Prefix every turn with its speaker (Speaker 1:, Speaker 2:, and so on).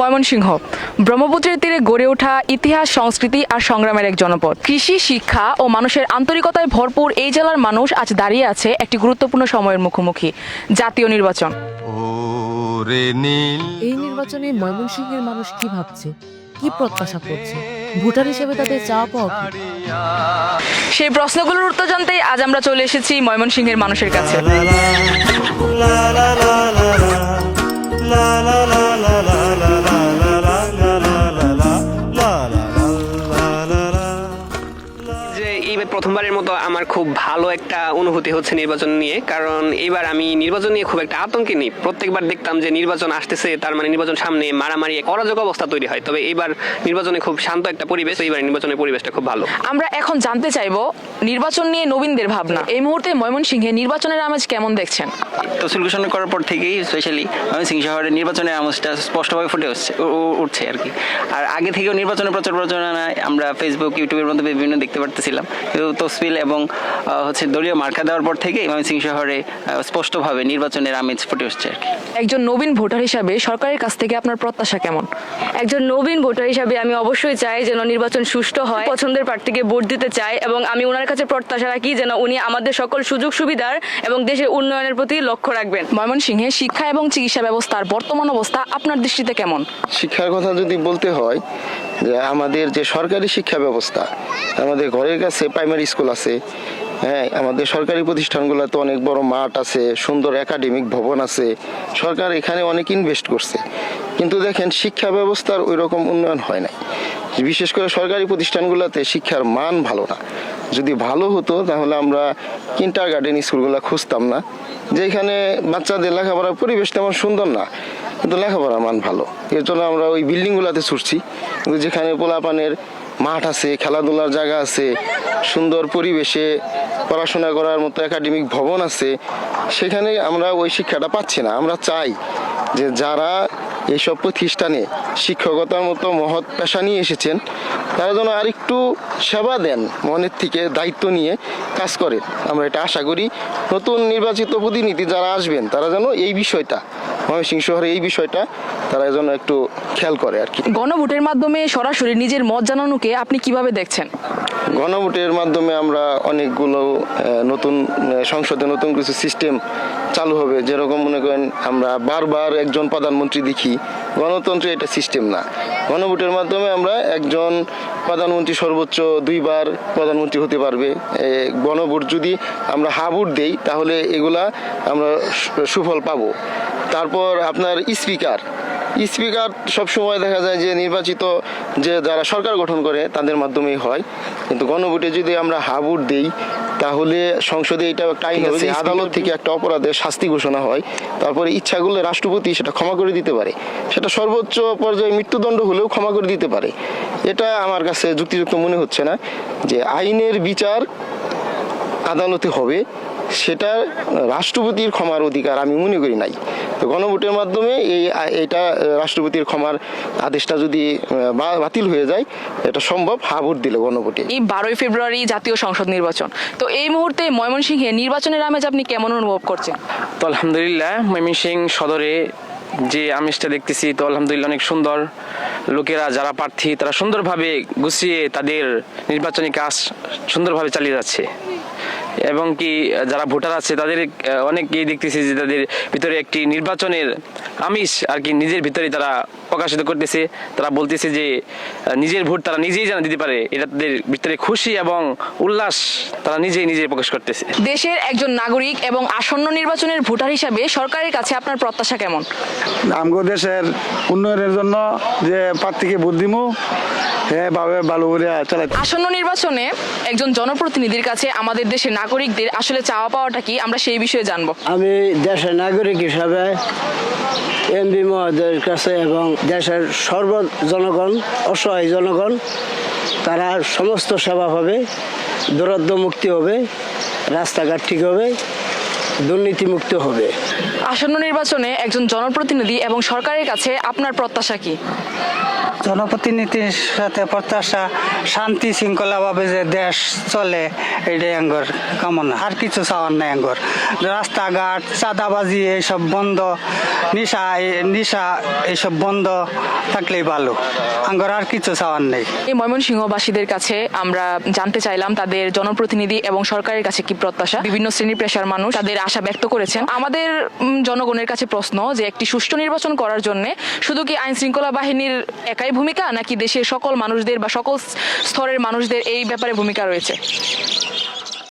Speaker 1: ময়মনসিংহ ব্রহ্মপুত্রের তীরে গড়ে ওঠা ইতিহাস সংস্কৃতি আর সংগ্রামের এক জনপদ কৃষি শিক্ষা ও মানুষের আন্তরিকতায় ভরপুর এই জেলার মানুষ আজ দাঁড়িয়ে আছে একটি গুরুত্বপূর্ণ সময়ের মুখোমুখি জাতীয় নির্বাচন
Speaker 2: এই নির্বাচনে ময়মনসিংহের মানুষ কি ভাবছে কি প্রত্যাশা করছে ভোটার হিসেবে তাদের চাওয়া পাওয়া
Speaker 1: সেই প্রশ্নগুলোর উত্তর জানতেই আজ আমরা চলে এসেছি ময়মনসিংহের মানুষের কাছে
Speaker 3: যে প্রথমবারের মতো আমার খুব ভালো একটা অনুভূতি হচ্ছে নির্বাচন নিয়ে কারণ এবার আমি নির্বাচন নিয়ে খুব একটা আতঙ্কে নেই। প্রত্যেকবার দেখতাম যে নির্বাচন আসতেছে তার মানে নির্বাচন সামনে মারামারি এক অরাজক অবস্থা তৈরি হয়। তবে এইবার নির্বাচনে খুব শান্ত একটা পরিবেশ এইবার নির্বাচনের পরিবেশটা খুব ভালো।
Speaker 1: আমরা এখন জানতে চাইব নির্বাচন নিয়ে নবীনদের ভাবনা। এই মুহূর্তে ময়মনসিংহে নির্বাচনের আমেজ কেমন দেখছেন?
Speaker 4: তহসিল ঘোষণা করার পর থেকেই স্পেশালি ময়মনসিংহ শহরে নির্বাচনের আমেজটা স্পষ্টভাবে ফুটে উঠছে উঠছে আর কি। আর আগে থেকেও নির্বাচনের প্রচার প্রচারণায় আমরা ফেসবুক ইউটিউবের মধ্যে বিভিন্ন দেখতে পারতেছিলাম। কিন্তু তসবিল এবং হচ্ছে দলীয় মার্কা দেওয়ার পর থেকেই ময়মনসিংহ শহরে স্পষ্টভাবে নির্বাচনের আমেজ ফুটে উঠছে আর কি।
Speaker 1: একজন নবীন ভোটার হিসাবে সরকারের কাছ থেকে আপনার প্রত্যাশা কেমন?
Speaker 5: একজন নবীন ভোটার হিসাবে আমি অবশ্যই চাই যেন নির্বাচন সুষ্ঠু হয়। পছন্দের প্রার্থীকে ভোট দিতে চাই এবং আমি ওনার কাছে প্রত্যাশা রাখি যেন উনি আমাদের সকল সুযোগ সুবিধার এবং দেশের উন্নয়নের প্রতি লক্ষ্য রাখবেন।
Speaker 1: ময়মনসিংহে শিক্ষা এবং চিকিৎসা ব্যবস্থার বর্তমান অবস্থা আপনার দৃষ্টিতে কেমন?
Speaker 6: শিক্ষার কথা যদি বলতে হয় যে আমাদের যে সরকারি শিক্ষা ব্যবস্থা, আমাদের ঘরের কাছে প্রাইমারি স্কুল আছে হ্যাঁ আমাদের সরকারি প্রতিষ্ঠানগুলোতে অনেক বড় মাঠ আছে, সুন্দর একাডেমিক ভবন আছে, সরকার এখানে অনেক ইনভেস্ট করছে। কিন্তু দেখেন, শিক্ষা ব্যবস্থার ওই রকম উন্নয়ন হয় না বিশেষ করে সরকারি প্রতিষ্ঠানগুলোতে শিক্ষার মান ভালো না। যদি ভালো হতো, তাহলে আমরা কিন্টার গার্ডেন স্কুলগুলো খুঁজতাম না। যেখানে বাচ্চাদের লেখাপড়ার পরিবেশ তেমন সুন্দর না। কিন্তু লেখাপড়ার মান ভালো। এর জন্য আমরা ওই বিল্ডিংগুলোতে ছুটছি। কিন্তু যেখানে পোলাপানের মাঠ আছে, খেলাধুলার জায়গা আছে, সুন্দর পরিবেশে পড়াশোনা করার মতো একাডেমিক ভবন আছে, সেখানে আমরা ওই শিক্ষাটা পাচ্ছি না। আমরা চাই যে যারা এইসব প্রতিষ্ঠানে শিক্ষকতার মতো মহৎ পেশা নিয়ে এসেছেন, তারা যেন আরেকটু সেবা দেন, মনের থেকে দায়িত্ব নিয়ে কাজ করেন। আমরা এটা আশা করি নতুন নির্বাচিত প্রতিনিধি যারা আসবেন, তারা যেন এই বিষয়টা ময়মনসিংহ শহরে এই বিষয়টা তারা যেন একটু খেয়াল করে আর কি।
Speaker 1: গণভোটের মাধ্যমে সরাসরি নিজের মত জানানোকে আপনি কীভাবে দেখছেন?
Speaker 6: গণভোটের মাধ্যমে আমরা অনেকগুলো নতুন সংসদে নতুন কিছু সিস্টেম চালু হবে। যেরকম মনে করেন আমরা বারবার একজন প্রধানমন্ত্রী দেখি। গণতন্ত্রে এটা সিস্টেম না। গণভোটের মাধ্যমে আমরা একজন প্রধানমন্ত্রী সর্বোচ্চ দুইবার প্রধানমন্ত্রী হতে পারবে। গণভোট যদি আমরা হা ভোট দেই তাহলে এগুলা আমরা সুফল পাবো। তারপর আপনার স্পিকার। স্পিকার সবসময় দেখা যায় যে নির্বাচিত যে যারা সরকার গঠন করে তাদের মাধ্যমেই হয়। কিন্তু গণভোটে যদি আমরা হাবুট দেই তাহলে সংসদে এটা একটা আইন আছে আদালত থেকে একটা অপরাধের শাস্তি ঘোষণা হয়। তারপরে ইচ্ছা করলে রাষ্ট্রপতি সেটা ক্ষমা করে দিতে পারে। সেটা সর্বোচ্চ পর্যায়ে মৃত্যুদণ্ড হলেও ক্ষমা করে দিতে পারে। এটা আমার কাছে যুক্তিযুক্ত মনে হচ্ছে না যে আইনের বিচার আদালতে হবে সেটা রাষ্ট্রপতির ক্ষমার অধিকার আমি মনে করি নাই। তো গণভোটের মাধ্যমে এই এটা রাষ্ট্রপতির ক্ষমার আদেশটা যদি বা- বাতিল হয়ে যায় এটা সম্ভব হা ভোট দিলে গণভোটে।
Speaker 1: এই বারোই ফেব্রুয়ারি জাতীয় সংসদ নির্বাচন। তো এই মুহূর্তে ময়মনসিংহে নির্বাচনের আমেজ আপনি কেমন অনুভব করছেন?
Speaker 4: তো আলহামদুলিল্লাহ ময়মনসিং সদরে যে আমেজটা দেখতেছি তো আলহামদুলিল্লাহ অনেক সুন্দর। লোকেরা যারা প্রার্থী তারা সুন্দরভাবে গুছিয়ে তাদের নির্বাচনী কাজ সুন্দরভাবে চালিয়ে যাচ্ছে। এবং কি যারা ভোটার আছে, তাদের অনেকেই দেখতেছি যে তাদের ভিতরে একটি নির্বাচনের আমিষ আর কি নিজের ভিতরে তারা প্রকাশিত করতেছে তারা বলতেছে যে নিজের ভোট তারা নিজেই জানা দিতে পারে এটা তাদের ভিতরে খুশি এবং উল্লাস তারা নিজেই নিজেই প্রকাশ করতেছে।
Speaker 1: দেশের একজন নাগরিক এবং আসন্ন নির্বাচনের ভোটার হিসাবে সরকারের কাছে আপনার প্রত্যাশা কেমন?
Speaker 7: আমগো দেশের উন্নয়নের জন্য যে প্রার্থীকে ভোট দিমু হ্যাঁ ভাবে ভালো করে
Speaker 1: আসন্ন নির্বাচনে একজন জনপ্রতিনিধির কাছে আমাদের দেশের নাগরিকদের আসলে চাওয়া পাওয়াটা কি? আমরা সেই বিষয়ে জানব।
Speaker 8: আমি দেশের নাগরিক হিসাবে এমপি মহোদয়ের কাছে এবং দেশের সর্ব জনগণ অসহায় জনগণ, তারা সমস্ত সেবা পাবে দূরত্ব মুক্তি হবে, রাস্তাঘাট ঠিক হবে দুর্নীতি মুক্ত হবে।
Speaker 1: আসন্ন নির্বাচনে একজন জনপ্রতিনিধি এবং সরকারের কাছে আপনার প্রত্যাশা কি?
Speaker 9: জনপ্রতিনিধির সাথে প্রত্যাশা শান্তি শৃঙ্খলাভাবে যে দেশ চলে এটাই আঙ্গর কামনা আর কিছু চাওয়ার নাই আঙ্গর। রাস্তাঘাট চাঁদাবাজি এইসব বন্ধ নিশা নিশা এইসব বন্ধ থাকলেই ভালো। আঙ্গর আর কিছু চাওয়ার নেই।
Speaker 1: এই ময়মনসিংহবাসীদের কাছে আমরা জানতে চাইলাম তাদের জনপ্রতিনিধি এবং সরকারের কাছে কি প্রত্যাশা? বিভিন্ন শ্রেণি পেশার মানুষ তাদের আশা ব্যক্ত করেছেন। আমাদের জনগণের কাছে প্রশ্ন যে একটি সুষ্ঠু নির্বাচন করার জন্য শুধু কি আইন শৃঙ্খলা বাহিনীর একাই ভূমিকা নাকি দেশের সকল মানুষদের বা সকল স্তরের মানুষদের এই ব্যাপারে ভূমিকা রয়েছে?